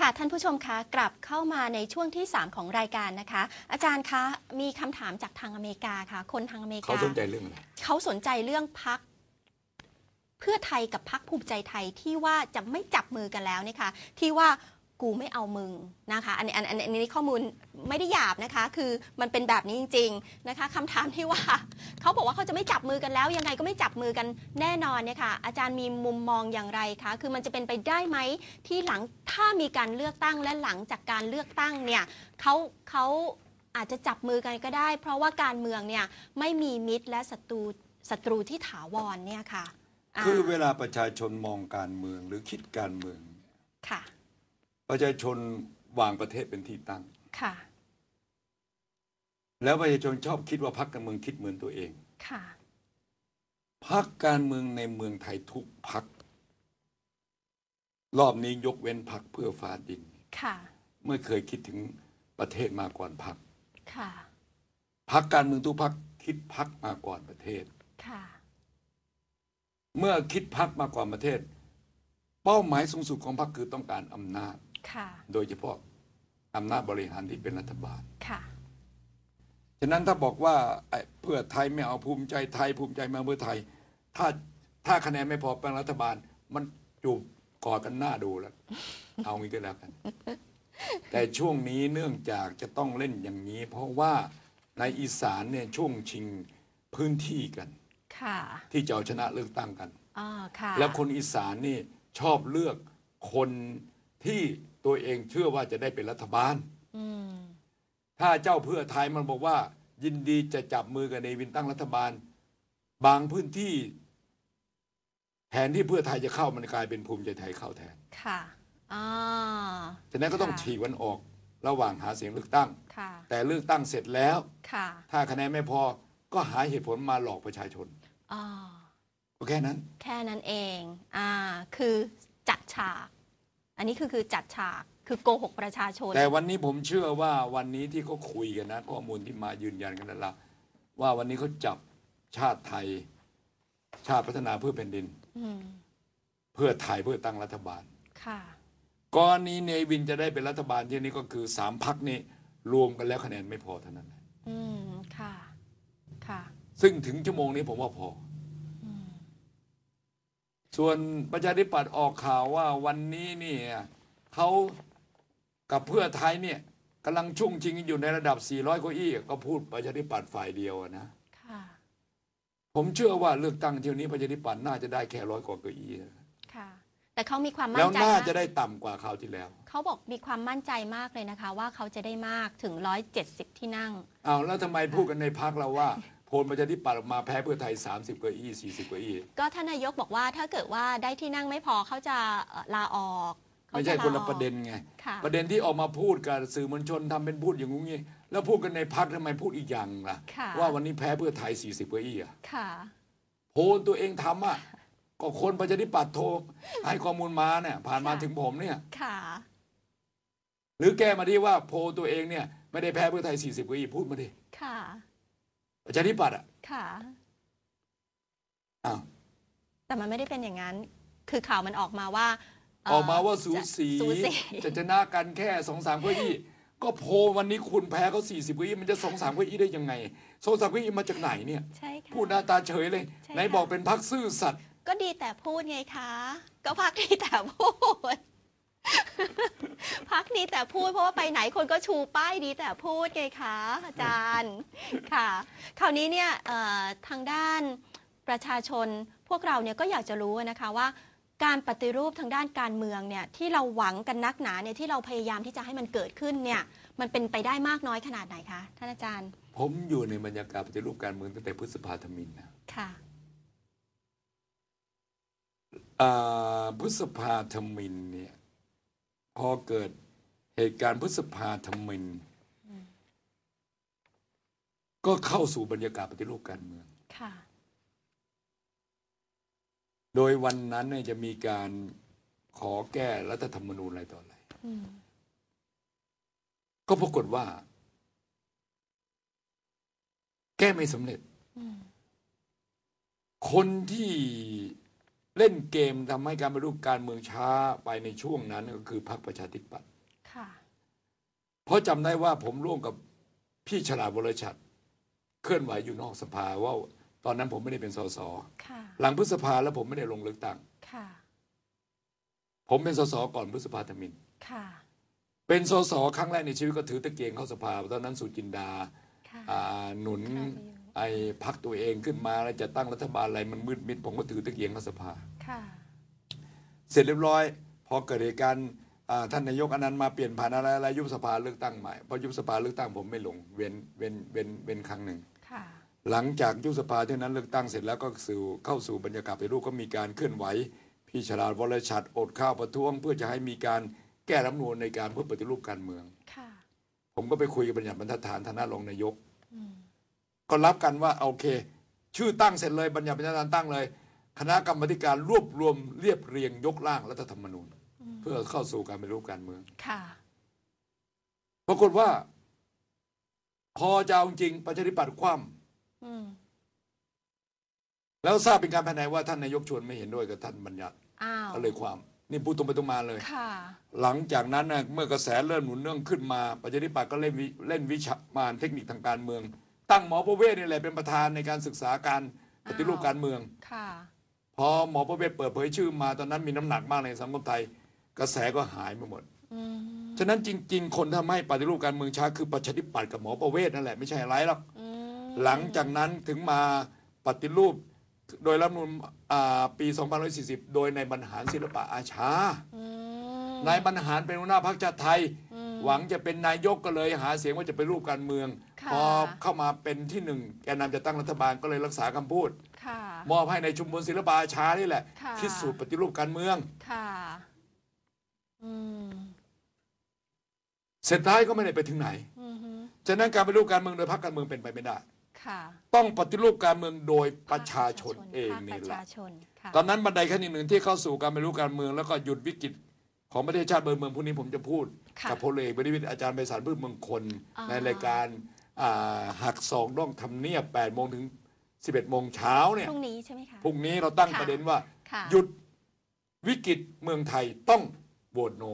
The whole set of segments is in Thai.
ค่ะท่านผู้ชมคะกลับเข้ามาในช่วงที่ 3 ของรายการนะคะ อาจารย์คะมีคำถามจากทางอเมริกาค่ะ คนทางอเมริเขากาสนใจเรื่องอะไร เขาสนใจเรื่องพักเพื่อไทยกับพักภูมิใจไทยที่ว่าจะไม่จับมือกันแล้วเนี่ยค่ะที่ว่า กูไม่เอามึงนะคะอันนี้อันอันอันนี้ข้อมูลไม่ได้หยาบนะคะ คือมันเป็นแบบนี้จริงๆนะคะคำถามที่ว่าเขาบอกว่าเขาจะไม่จับมือกันแล้ว ยังไงก็ไม่จับมือกันแน่นอนเนี่ยค่ะอาจารย์มีมุมมองอย่างไรคะคือมันจะเป็นไปได้ไหมที่หลังถ้ามีการเลือกตั้งและหลังจากการเลือกตั้งเนี่ยเขาเขาอาจจะจับมือกันก็ได้ เพราะว่าการเมืองเนี่ยไม่มีมิตรและศัตรูศัตรูที่ถาวรเนี่ยค่ะาคือเวลาประชาชนมองการเมืองหรือคิดการเมืองค่ะ ประชาชนวางประเทศเป็นที่ตั้ง ค่ะ แล้วประชาชนชอบคิดว่าพรรคการเมืองคิดเหมือนตัวเอง ค่ะพรรคการเมืองในเมืองไทยทุกพรรครอบนี้ยกเว้นพรรคเพื่อฟ้าดิน ค่ะ ไม่เคยคิดถึงประเทศมาก่อนพรรคค่ะพรรคการเมืองทุกพรรคคิดพรรคมาก่อนประเทศ ค่ะ เมื่อคิดพรรคมาก่อนประเทศ เป้าหมายสูงสุดของพรรคคือต้องการอำนาจค่ะ โดยเฉพาะอำนาจบริหารที่เป็นรัฐบาลค่ะฉะนั้นถ้าบอกว่าไอ้เพื่อไทยไม่เอาภูมิใจไทย ภูมิใจมาเพื่อไทย ถ้าถ้าคะแนนไม่พอเป็นรัฐบาล มันจูบกอดกันหน้าดูแล้ว เอางี้ก็แล้วกัน แต่ช่วงนี้เนื่องจากจะต้องเล่นอย่างนี้ เพราะว่าในอีสานเนี่ยช่วงชิงพื้นที่กันค่ะที่จะเอาชนะเลือกตั้งกันอ่าค่ะแล้วคนอีสานนี่ชอบเลือกคนที่ ตัวเองเชื่อว่าจะได้เป็นรัฐบาลอืมถ้าเจ้าเพื่อไทยมันบอกว่า ยินดีจะจับมือกับเนวินตั้งรัฐบาล บางพื้นที่แทนที่เพื่อไทยจะเข้ามันกลายเป็นภูมิใจไทยเข้าแทน ค่ะอ่าฉะนั้นก็ต้องค่ะฉีกวันออกระหว่างหาเสียงเลือกตั้งค่ะแต่เลือกตั้งเสร็จแล้วค่ะถ้าคะแนนไม่พอก็หาเหตุผลมาหลอกประชาชนอ่าก็แค่นั้น แค่นั้นเอง อ่า คือจัดฉาก อันนี้คือคือจัดฉากคือโกหกประชาชน แต่วันนี้ผมเชื่อว่าวันนี้ที่เขาคุยกันนะข้อมูลที่มายืนยันกันแล้วล่ะว่าวันนี้เขาจับชาติไทย ชาติพัฒนาเพื่อแผ่นดินอืมเพื่อไทยเพื่อตั้งรัฐบาลค่ะ กรณีเนวินจะได้เป็นรัฐบาลที่นี้ก็คือสามพักนี้รวมกันแล้วคะแนนไม่พอเท่านั้นอืมค่ะ ค่ะ ซึ่งถึงชั่วโมงนี้ผมว่าพออ ส่วนประชาธิปัตย์ออกข่าวว่าวันนี้เนี่ยเขากับเพื่อไทยเนี่ยกำลังชุ่งชิงอยู่ในระดับ 400เก้าอี้ก็พูดประชาธิปัตย์ฝ่ายเดียวอะนะค่ะผมเชื่อว่าเลือกตั้งเที่ยวนี้ประชาธิปัตย์น่าจะได้แค่ร้อยกว่าเก้าอี้นะค่ะ แต่เขามีความแล้มั่วนใจน่ามากจะได้ต่ำกว่าคราวที่แล้ว เขาบอกมีความมั่นใจมากเลยนะคะ ว่าเขาจะได้มากถึง170ที่นั่งเอาแล้วทำไมพูดกันในพักเราว่าโพ ลประชาธิปัตย์ออกมาแพ้เพื่อไทย 30เก้าอี้40เก้าอี้ก็ท่านนายกบอกว่าถ้าเกิดว่าได้ที่นั่งไม่พอเขาจะเอ่อลาออกเขาไม่ใช่จาคนละออกประเด็นไง ค่ะประเด็นที่ออกมาพูดกับสื่อมวลชนทำเป็นพูดอย่างงูงี้แล้วพูดกันในพักทำไมพูดอีกอย่างล่ะ ค่ะว่าวันนี้แพ้เพื่อไทย 40เก้าอี้อะค่ะโพลตัวเองทำอะก็คนประชาธิปัตย์โทรให้ข้อมูลมาเนี่ยผ่านมาค่ะถึงผมเนี่ย ค่ะหรือแก้มาที่ว่าโพลตัวเองเนี่ยไม่ได้แพ้เพื่อไทย 40เก้าอี้พูดมาดิ ค่ะ ประชาธิปัตย์อะค่ะ อ้าวแต่มันไม่ได้เป็นอย่างนั้น คือข่าวมันออกมาว่าเออกมาว่าสูจะสีสูสี จะชนะกันแค่สองสามเก้าอี้ก็โพลวันนี้คุณแพ้เขาสี่สิบเก้าอี้มันจะสองสามเก้าอี้ได้ยังไงสองสามเก้าอี้มาจากไหนเนี่ย ใช่ค่ะ พูดหน้าตาเฉยเลย ใช่ไหนค่ะบอกเป็นพักซื่อสัตย์ก็ดีแต่พูดไงคะ ก็พักดีแต่พูด พักดีแต่พูดเพราะว่าไปไหนคนก็ชูป้ายดีแต่พูดไงคะอาจารย์ค่ะ คราวนี้เนี่ยเอ่อทางด้านประชาชนพวกเราเนี่ยก็อยากจะรู้นะคะว่า การปฏิรูปทางด้านการเมืองเนี่ยที่เราหวังกันนักหนาเนี่ยที่เราพยายามที่จะให้มันเกิดขึ้นเนี่ยมันเป็นไปได้มากน้อยขนาดไหนคะท่านอาจารย์ ผมอยู่ในบรรยากาศปฏิรูปการเมืองตั้งแต่พฤษภาธมินนะค่ะอ่าพฤษภาธมินเนี่ย พอเกิดเหตุการณ์พฤษภาธมิน ก็เข้าสู่บรรยากาศปฏิรูปการเมืองค่ะโดยวันนั้นเนี่ยจะมีการขอแก้รัฐธรรมนูญอะไรต่ออะไรอืมก็ปรากฏว่า แก้ไม่สำเร็จอืมคนที่ เล่นเกมทำให้การบรรลุการเมืองช้าไปในช่วงนั้นก็คือพรรคประชาธิปัตย์ค่ะเพราะจำได้ว่าผมร่วมกับพี่ฉลาดวรชัดเคลื่อนไหวอยู่นอกสภาว่าตอนนั้นผมไม่ได้เป็นสสค่ะหลังพฤษภาแล้วผมไม่ได้ลงเลือกตั้งค่ะผมเป็นสสก่อนพฤษภาธมินค่ะเป็นสสครั้งแรกในชีวิตก็ถือตะเกียงเข้าสภาตอนนั้นสุจินดาค่ะอ่าหนุนค่ะ ไอ้พักตัวเองขึ้นมาแล้วจะตั้งรัฐบาลอะไรมันมืดมิดผมก็ถือตะเกียงเข้าสภา ค่ะ เสร็จเรียบร้อย พอเกิดเหตุการณ์อ่าท่านนายกอนันต์มาเปลี่ยนผ่านอะไรอะไรยุบสภาเลือกตั้งใหม่พอยุบสภาเลือกตั้งผมไม่ลงเว้นเว้นเว้นเว้นครั้งหนึ่ง ค่ะ หลังจากยุบสภาเท่านั้นเลือกตั้งเสร็จแล้วก็สู่เข้าสู่บรรยากาศไปรูปก็มีการเคลื่อนไหวพี่ฉลาดวรชัดอดข้าวประท้วง เพื่อจะให้มีการแก้รัฐธรรมนูญในการเพื่อปฏิรูปการเมือง ค่ะ ผมก็ไปคุยกับบรรยัติบรรทัดฐานฐานะรองนายก อืม ก็รับกันว่าโอเค ชื่อตั้งเสร็จเลยบรรยัติบรรทัดฐานตั้งเลย คณะกรรมาธิการรวบรวมเรียบเรียงยกร่างรัฐธรรมนูญ เพื่อเข้าสู่การปฏิรูปการเมืองค่ะปรากฏว่า พอจะเอาจริงประชาธิปัตย์คว่อืมำแล้วทราบเป็นการภายในว่าท่านนายกชวนไม่เห็นด้วยกับท่านบรรยัติอ้าวก็เลยความนี่พูดตรงไปตรงมาเลยค่ะหลังจากนั้นนะเมื่อกระแสเริ่มหนุนเนื่องขึ้นมาประชาธิปัตย์ก็เล่นวิเล่นวิชามานเทคนิคทางการเมือง ตั้งหมอประเวศนี่แหละเป็นประธานในการศึกษาการปฏิรูปการเมือง ค่ะ พอหมอประเวศเปิดเผยชื่อมาตอนนั้นมีน้ำหนักมากในสังคมไทย กระแสก็หายไปหมด อืมฉะนั้นจริง ๆ คนทำให้ปฏิรูปการเมืองช้าคือประชาธิปัตย์กับหมอประเวศนั่นแหละไม่ใช่อะไรหรอก อืมหลังจากนั้นถึงมาปฏิรูปโดยรัฐธรรมนูลอ่าปี 2540 โดยในบรรหารศิลปะอาชา อืมนายบรรหารเป็นหัวหน้าพรรคชาติไทยอืม หวังจะเป็นนายกก็เลยหาเสียงว่าจะเป็นรูปการเมือง ค่ะ พอเข้ามาเป็นที่หนึ่งแกนนำจะตั้งรัฐบาลก็เลยรักษาคำพูด ค่ะ มอบให้ในชุมพลศิลปาอาชานี่แหละ ค่ะ คิดสูตรปฏิรูปการเมือง ค่ะอืมเสร็จท้ายก็ไม่ได้ไปถึงไหน อืมฮึฉะนั้นการปฏิรูปการเมืองโดยพรรคการเมืองเป็นไปไม่ได้ ค่ะต้องปฏิรูปการเมืองโดยประชาชนเองภาคนี่ประแหละชาชนค่ะ ตอนนั้นบันไดขั้นที่หนึ่งที่เข้าสู่การปฏิรูปการเมืองแล้วก็หยุดวิกฤต ของประเทศชาติเมืองเมืองพวกนี้ผมจะพูด ค่ะกับพลเอกบริวิตรอาจารย์ไพศาลพืชเมืองคนอ่า ในรายการอ่าหักศอกน่องทำเนียบ8โมงถึง 11โมงเช้าเนี่ยพรุ่งนี้ใช่ไหมคะ พรุ่งนี้เราตั้งค่ะ ประเด็นว่า ค่ะหยุดวิกฤตเมืองไทยต้องโหวตโน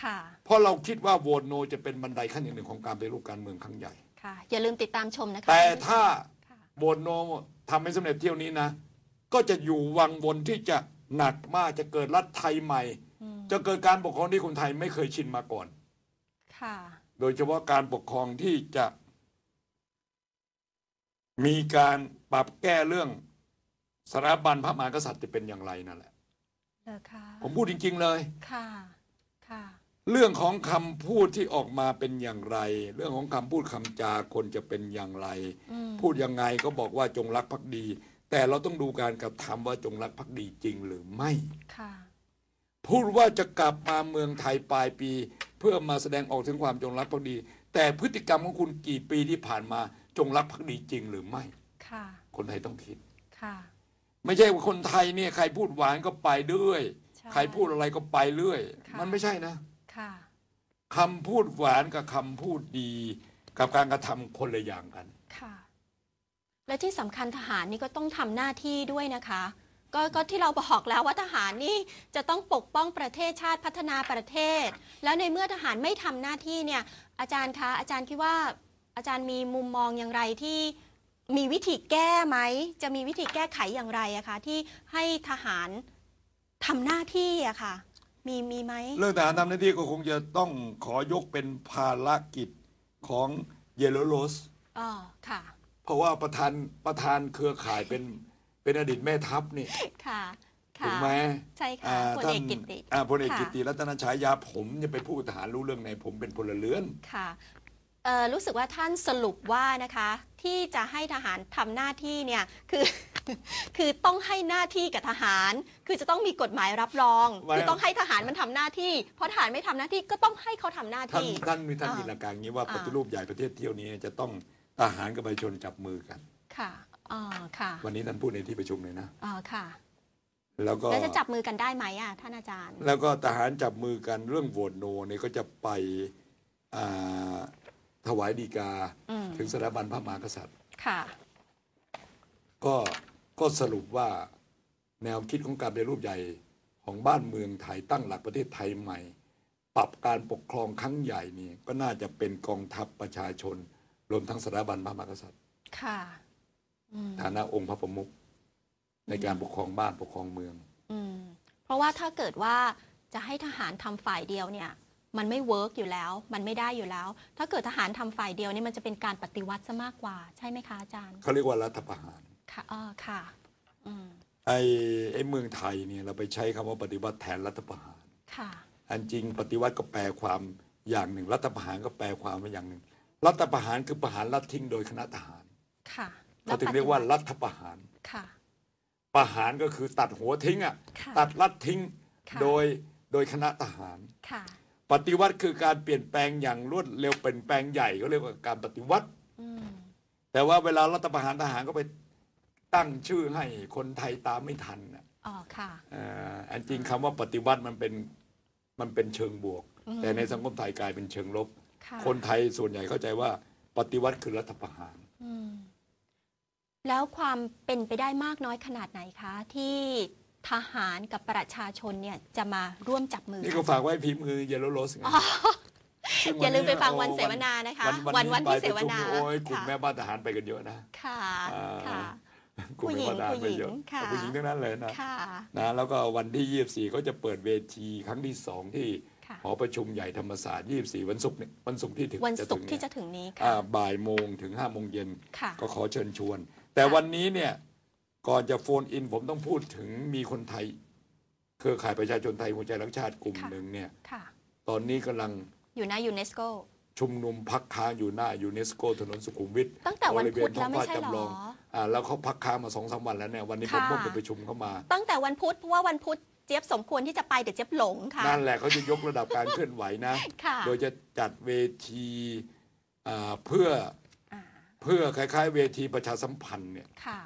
ค่ะ เพราะเราคิดว่าโหวตโนจะเป็นบันไดขั้นที่หนึ่งของการปฏิรูปการเมืองครั้งใหญ่ ค่ะ อย่าลืมติดตามชมนะคะแต่ถ้าค่ะ โหวตโนทำให้สำเร็จเที่ยวนี้นะ ก็จะอยู่วังวนที่จะหนักมากจะเกิดรัฐไทยใหม่อืม จะเกิดการปกครองที่คนไทยไม่เคยชินมาก่อน ค่ะ โดยเฉพาะการปกครองที่จะ มีการปรับแก้เรื่องสถาบันพระมหากษัตริย์จะเป็นอย่างไรนั่นแหละเหรอคะผมพูดจริง ๆ เลย ค่ะ ค่ะ เรื่องของคำพูดที่ออกมาเป็นอย่างไร เรื่องของคำพูดคำจาคนจะเป็นอย่างไร อืมพูดยังไงก็บอกว่าจงรักภักดี แต่เราต้องดูการกระทำว่าจงรักภักดีจริงหรือไม่ ค่ะ พูดว่าจะกลับมาเมืองไทยปลายปี เพื่อมาแสดงออกถึงความจงรักภักดี แต่พฤติกรรมของคุณกี่ปีที่ผ่านมาจงรักภักดีจริงหรือไม่ค่ะคนไทยต้องคิดค่ะ ไม่ใช่ว่าคนไทยเนี่ยใครพูดหวานก็ไปเรื่อยใช่ ใครพูดอะไรก็ไปเรื่อย ค่ะ มันไม่ใช่นะค่ะ คำพูดหวานกับคำพูดดี กับการกระทำคนละอย่างกัน ค่ะ และที่สำคัญทหารนี่ก็ต้องทำหน้าที่ด้วยนะคะ ก็ก็ที่เราบอกแล้วว่าทหารนี่จะต้องปกป้องประเทศชาติพัฒนาประเทศ แล้วในเมื่อทหารไม่ทำหน้าที่เนี่ยอาจารย์คะอาจารย์คิดว่าอาจารย์มีมุมมองอย่างไรที่มีวิธีแก้ไหม จะมีวิธีแก้ไขอย่างไรอะคะที่ให้ทหารทำหน้าที่อะค่ะ มีมีไหม เรื่องทหารทำหน้าที่ก็คงจะต้องขอยกเป็นภารกิจของเยลโลโรส อ๋อ ค่ะ เพราะว่าประธานประธานเครือข่ายเป็น เป็นอดีตแม่ทัพนี่ค่ะถูค่ะกไหมใช่ค่ะอ่าพลท่าเอนกกิติอ่าพลเอกค่ะกิติรัตนฉายาผมจะไปพูดทหารรู้เรื่องไหนผมเป็นพลเรือนค่ะเอ่อรู้สึกว่าท่านสรุปว่านะคะ ที่จะให้ทหารทำหน้าที่เนี่ยคือคือต้องให้หน้าที่กับทหาร คือจะต้องมีกฎหมายรับรองไม่คือต้องให้ทหารมันทำหน้าที่ เพราะทหารไม่ทำหน้าที่ก็ต้องให้เขาทำหน้าท่านที่ ท่านมีท่านอ่ามีมีหลักการอย่างนี้ว่าอ่าปฏิรูปใหญ่ประเทศเที่ยวนี้จะต้องทหารกับประชาชนจับมือกันค่ะ อ๋อค่ะ วันนี้ท่านพูดในที่ประชุมเลยนะอ๋อค่ะ แล้วก็แล้วจะจับมือกันได้ไหมอะท่านอาจารย์ แล้วก็ทหารจับมือกันเรื่องโหวตโนเนี่ยก็จะไปอ่าถวายดีกา อืมถึงสถาบันพระมหากษัตริย์ ค่ะ ก็ก็สรุปว่าแนวคิดของการเป็นรูปใหญ่ของบ้านเมืองไทยตั้งหลักประเทศไทยใหม่ ปรับการปกครองครั้งใหญ่นี่ก็น่าจะเป็นกองทัพประชาชน รวมทั้งสถาบันพระมหากษัตริย์ ค่ะอืม ฐานะองค์พระประมุขในการปกครองบ้านปกครองเมือง อืมเพราะว่าถ้าเกิดว่าจะให้ทหารทำฝ่ายเดียวเนี่ย มันไม่เวิร์กอยู่แล้ว มันไม่ได้อยู่แล้ว ถ้าเกิดทหารทำฝ่ายเดียวเนี่ยมันจะเป็นการปฏิวัติซะมากกว่า ใช่ไหมคะอาจารย์เขาเรียกว่ารัฐประหารค่ะอ๋อค่ะอืมไอ้ไอ้เมืองไทยเนี่ยเราไปใช้คำว่าปฏิวัติแทนรัฐประหารค่ะ อันจริงปฏิวัติก็แปลความอย่างหนึ่ง รัฐประหารก็แปลความว่าอย่างหนึ่ง รัฐประหารคือประหารรัฐทิ้งโดยคณะทหารค่ะ เขาถึงเรียกว่ารัฐประหารค่ะประหารก็คือตัดหัวทิ้งอะค่ะตัดรัฐทิ้งค่ะโดยโดยคณะทหารค่ะปฏิวัติคือการเปลี่ยนแปลงอย่างรวดเร็วเปลี่ยนแปลงใหญ่ก็เรียกว่าการปฏิวัติอืมแต่ว่าเวลารัฐประหารทหารก็ไปตั้งชื่อให้คนไทยตามไม่ทันน่ะอ๋อค่ะเอ่ออันจริงคำว่าปฏิวัติมันเป็นมันเป็นเชิงบวกอืมแต่ในสังคมไทยกลายเป็นเชิงลบค่ะคนไทยส่วนใหญ่เข้าใจว่าปฏิวัติคือรัฐประหารอืม แล้วความเป็นไปได้มากน้อยขนาดไหนคะ ที่ทหารกับประชาชนเนี่ยจะมาร่วมจับมือนี่กัก็นฝากไว้พิมพ์มือเยลโลโรสไงซึ่งอย่าลืมไปฟังโอ้วันเสวนานะคะ วัวันวันที่เสวนาบ่ยประชุมโอ้ยกลุ่มค่ะแม่บ้านทหารไปกันเยอะนะ ค่ะอ่า ค่ะ กลุ่มแม่บ้านทหารไปเยอะผู้หญิงค่ะ ผู้หญิงทั้งนั้นเลยนะค่ะ นะแล้วก็วันที่ 24 ก็จะเปิดเวทีครั้งที่สองที่ค่ะ หอประชุมใหญ่ธรรมศาสตร์ 24 วันศุกร์เนี่ยวันศุกร์ที่ถึงวันจะศุถึกงร์ที่เนี่ยจะถึงนี้อ่าค่ะบ่ายโมงถึง5โมงเย็นค่ะ ก็ขอเชิญชวน แต่วันนี้เนี่ยก่อนจะโฟนอินผมต้องพูดถึงมีคนไทย เครือข่ายประชาชนไทยหัวใจรักชาติกลุ่มค่ะหนึ่งเนี่ยค่ะตอนนี้กำลังอยู่นะยูเนสโกชุมนุมพักค้างอยู่หน้ายูเนสโกถนนสุขุมวิทตั้งแต่วันพุธแล้วไม่ใช่บริหรเวณท้องฟ้าจำลอองอ่าแล้วเขาพักค้างมาสองสามวันแล้วเนี่ยวันนี้ผมค่ะต้องไปประชุมเข้ามา ตั้งแต่วันพุธเพราะว่าวันพุธเจี๊ยบสมควรที่จะไปแต่เจี๊ยบหลงค่ะนั่นแหละเขาจะยกระดับการเคลื่อนไหวนะค่ะโดยจะจัดเวทีอ่าเพื่ออ่า เพื่อคล้ายๆ เวทีประชาสัมพันธ์เนี่ยค่ะ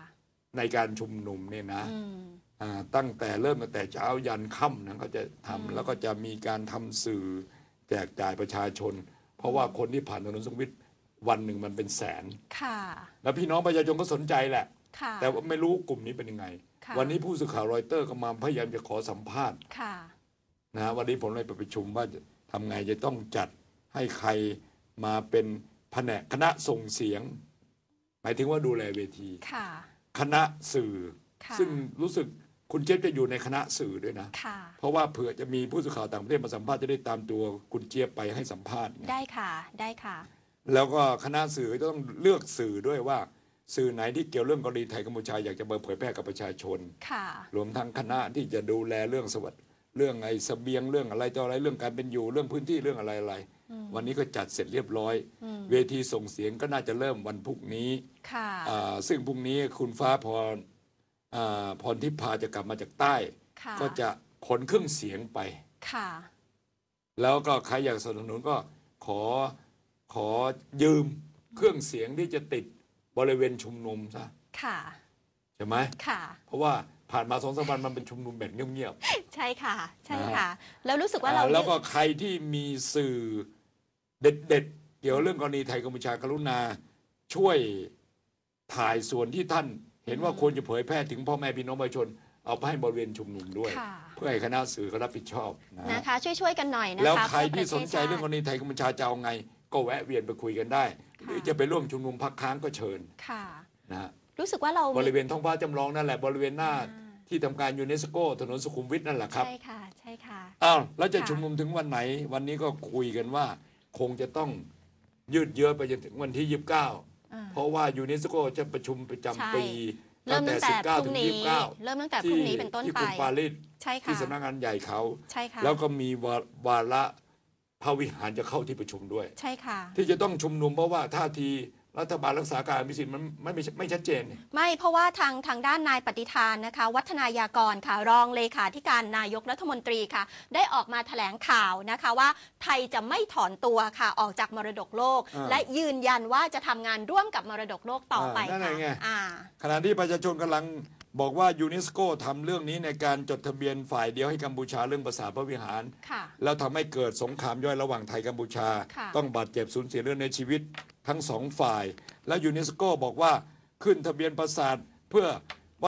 ในการชุมนุมเนี่ยนะอืม อ่าตั้งแต่เริ่มตั้งแต่เช้ายันค่ำนะเขาจะทำอืมแล้วก็จะมีการทำสื่อแจกจ่ายประชาชน เพราะว่าคนที่ผ่านถนนสุขุมวิทวันหนึ่งมันเป็นแสน ค่ะ แล้วพี่น้องประชาชนก็สนใจแหละ ค่ะ แต่ว่าไม่รู้กลุ่มนี้เป็นยังไง ค่ะ วันนี้ผู้สื่อข่าวรอยเตอร์ก็มาพยายามจะขอสัมภาษณ์ค่ะ นะวันนี้ผมเลยไปประชุมว่าจะทำไงจะต้องจัดให้ใครมาเป็น แผนกคณะส่งเสียง หมายถึงว่าดูแลเวที ค่ะ คณะสื่อ ค่ะ ซึ่งรู้สึกคุณเจี๊ยบจะอยู่ในคณะสื่อด้วยนะ ค่ะ เพราะว่าเผื่อจะมีผู้สื่อข่าวต่างประเทศมาสัมภาษณ์จะได้ตามตัวคุณเจี๊ยบไปให้สัมภาษณ์ไงได้ค่ะ ได้ค่ะ แล้วก็คณะสื่อก็ต้องเลือกสื่อด้วยว่า สื่อไหนที่เกี่ยวเรื่องกรณีไทยกัมพูชาอยากจะมาเผยแพร่กับประชาชน ค่ะ รวมทั้งคณะที่จะดูแลเรื่องสวัสดิ์เรื่องไอ้เสบียงเรื่องอะไรต่ออะไรเรื่องการเป็นอยู่เรื่องพื้นที่เรื่องอะไรอะไรอืม วันนี้ก็จัดเสร็จเรียบร้อยอืมเวทีส่งเสียงก็น่าจะเริ่มวันพรุ่งนี้ค่ะอ่าซึ่งพรุ่งนี้คุณฟ้าพรอ่าพรทิพาจะกลับมาจากใต้ค่ะก็จะขนเครื่องเสียงไปค่ะแล้วก็ใครอยากสนับสนุนก็ขอขอยืมเครื่องเสียงที่จะติดบริเวณชุมนุมซะค่ะใช่ไหมค่ะ เพราะว่าผ่านมาสองสามวันมันเป็นชุมนุมแบบเงียบใช่ค่ะ ใช่นะค่ะ แล้วรู้สึกๆว่าเราอ่าแล้วก็ใครที่มีสื่อ เด็ดๆเกี่ยวเรื่องกรณีไทยกัมพูชากรุณาช่วยถ่ายส่วนที่ท่านเห็นว่าควรจะเผยแพร่ถึงพ่อแม่พี่น้องประชาชน เอาไปให้บริเวณชุมนุมด้วย ค่ะ เพื่อให้คณะสื่อเขารับผิดชอบนะฮะ นะคะ ช่วยๆกันหน่อยนะคะแล้วใครที่เพื่สอนประทศใจเรื่องกรณีไทยกัมพูชาจะเอาไง ก็แวะเวียนไปคุยกันได้ หรือจะไปร่วมชุมนุมพักค้างก็เชิญค่ะ นะฮะรู้สึกว่าเราบมีริเวณท้องฟ้าจำลองนั่นแหละบริเวณหน้าอ่าที่ทำการยูเนสโกถนนสุขุมวิทนั่นแหละครับใช่ค่ะ ใช่ค่ะ อ้าวแล้วจะค่ะ ชุมนุมถึงวันไหน วันนี้ก็คุยกันว่า คงจะต้องยืดเยื้อไปจนถึงวันที่ 29อ่าเพราะว่ายูเนสโกจะประชุมประใช่จำปีเริ่มตั้งแต่พ19รุ่ถึงงนี้29 เริ่มตั้งแต่พรุ่งนี้เป็นต้นที่ไปกรุงปารีสใช่ค่ะที่สำนักงานใหญ่เขาใช่ค่ะแล้วก็มีวาวาระพระวิหารจะเข้าที่ประชุมด้วย ใช่ค่ะ ที่จะต้องชุมนุมเพราะว่าท่าที รัฐบาลรักษาการมีสิทธิ์มันไม่ไม่ไม่ชัดเจนเนี่ยไม่เพราะว่าทางทางด้านนายปฏิทานนะคะ วัฒนายากรค่ะ รองเลขาธิการนายกรัฐมนตรีค่ะ ได้ออกมาแถลงข่าวนะคะว่า ไทยจะไม่ถอนตัวค่ะออกจากมรดกโลก อ่า และยืนยันว่าจะทำงานร่วมกับมรดกโลกต่อไปอ่านั่นค่ะไงอ่า ขณะที่ประชาชนกำลังบอกว่ายูเนสโกทำเรื่องนี้ในการจดทะเบียนฝ่ายเดียวให้กัมพูชาเรื่องภาษาพระวิหาร ค่ะ แล้วทำให้เกิดสงครามย่อยระหว่างไทยกัมพูชา ค่ะ ต้องบาดเจ็บสูญเสียเรื่องในชีวิต ทั้งสองฝ่าย และยูเนสโกบอกว่าขึ้นทะเบียนประสาทเพื่อ